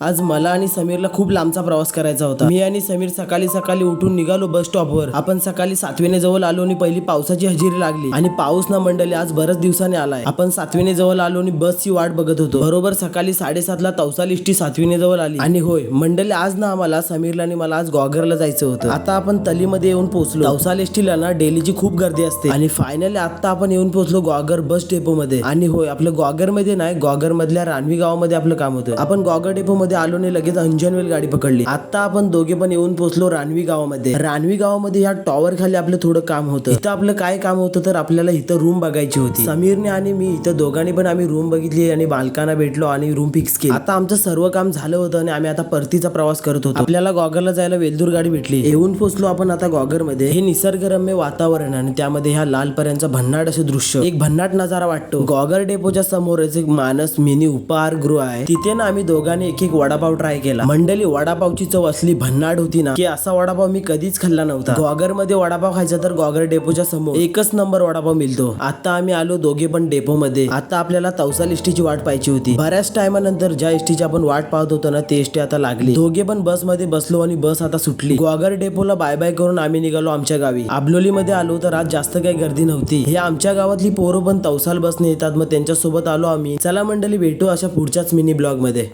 आज मला आणि समीरला खूप लांबचा प्रवास करायचा होता. मी आणि समीर सकाळी सकाळी उठून निघालो बस स्टॉपवर. आपण सकाळी सातवीने जवळ आलो आणि पहिली पावसाची हजेरी लागली. आणि पाऊस ना मंडळी आज बऱ्याच दिवसाने आलाय. आपण सातवीने जवळ आलो आणि बसची वाट बघत होतो. बरोबर सकाळी साडेसातला तवसा सातवीने जवळ आली. आणि होय मंडळी आज ना आम्हाला समीरला आणि मला आज गॉगरला जायचं होतं. आता आपण तलीमध्ये येऊन पोहोचलो. तवसा ना डेलीची खूप गर्दी असते. आणि फायनली आता आपण येऊन पोहोचलो गॉगर बस डेपो मध्ये आणि होय आपलं गॉगरमध्ये नाही गॉगर मधल्या रानवी गावामध्ये आपलं काम होतं. आपण गॉगर डेपो गावामध्ये आलो आणि लगेच अंजनवेल गाडी पकडली. आता आपण दोघे पण येऊन पोहोचलो रानवी गावामध्ये. रानवी गावामध्ये ह्या टॉवर खाली आपलं थोडं काम होतं. इथं आपलं काय काम होतं तर आपल्याला इथं रूम बघायची होती. समीरने आणि मी इथं दोघांनी पण आम्ही रूम बघितली आणि बालकांना भेटलो आणि रूम फिक्स केली. आता आमचं सर्व काम झालं होतं आणि आम्ही आता परतीचा प्रवास करत होतो. आपल्याला गॉगरला जायला वेलदूर गाडी भेटली. येऊन पोहोचलो आपण आता गॉगरमध्ये हे निसर्गरम्य वातावरण आणि त्यामध्ये ह्या लाल पर्यंत भन्नाट असं दृश्य. एक भन्नाट नजारा वाटतो. गॉगर डेपोच्या समोरच एक मानस मिनी उपहार गृह आहे. तिथे ना आम्ही दोघांनी एक एक वडापाव ट्राय केला. मंडळी वडापावची चव असली भन्नाट होती ना की असा वडापाव मी कधीच खाल्ला नव्हता. गॉगरमध्ये वडापाव खायचा तर गॉगर डेपोच्या समोर एकच नंबर वडापाव मिळतो. आता आम्ही आलो दोघे पण डेपो मध्ये आता आपल्याला तवसाल इष्टीची वाट पाहिजे होती. बऱ्याच टायमानंतर ज्या इष्टीची आपण वाट पाहत होतो ना ते इष्टी आता लागली. दोघे पण बसमध्ये बसलो आणि बस आता सुटली. ग्वागर डेपोला बाय बाय करून आम्ही निघालो आमच्या गावी. आबलोली मध्ये आलो तर आज जास्त काही गर्दी नव्हती. हे आमच्या गावातली पोरं पण तवसाल बसने येतात मग त्यांच्यासोबत आलो आम्ही. चला मंडळी भेटू अशा पुढच्याच मिनी ब्लॉगमध्ये.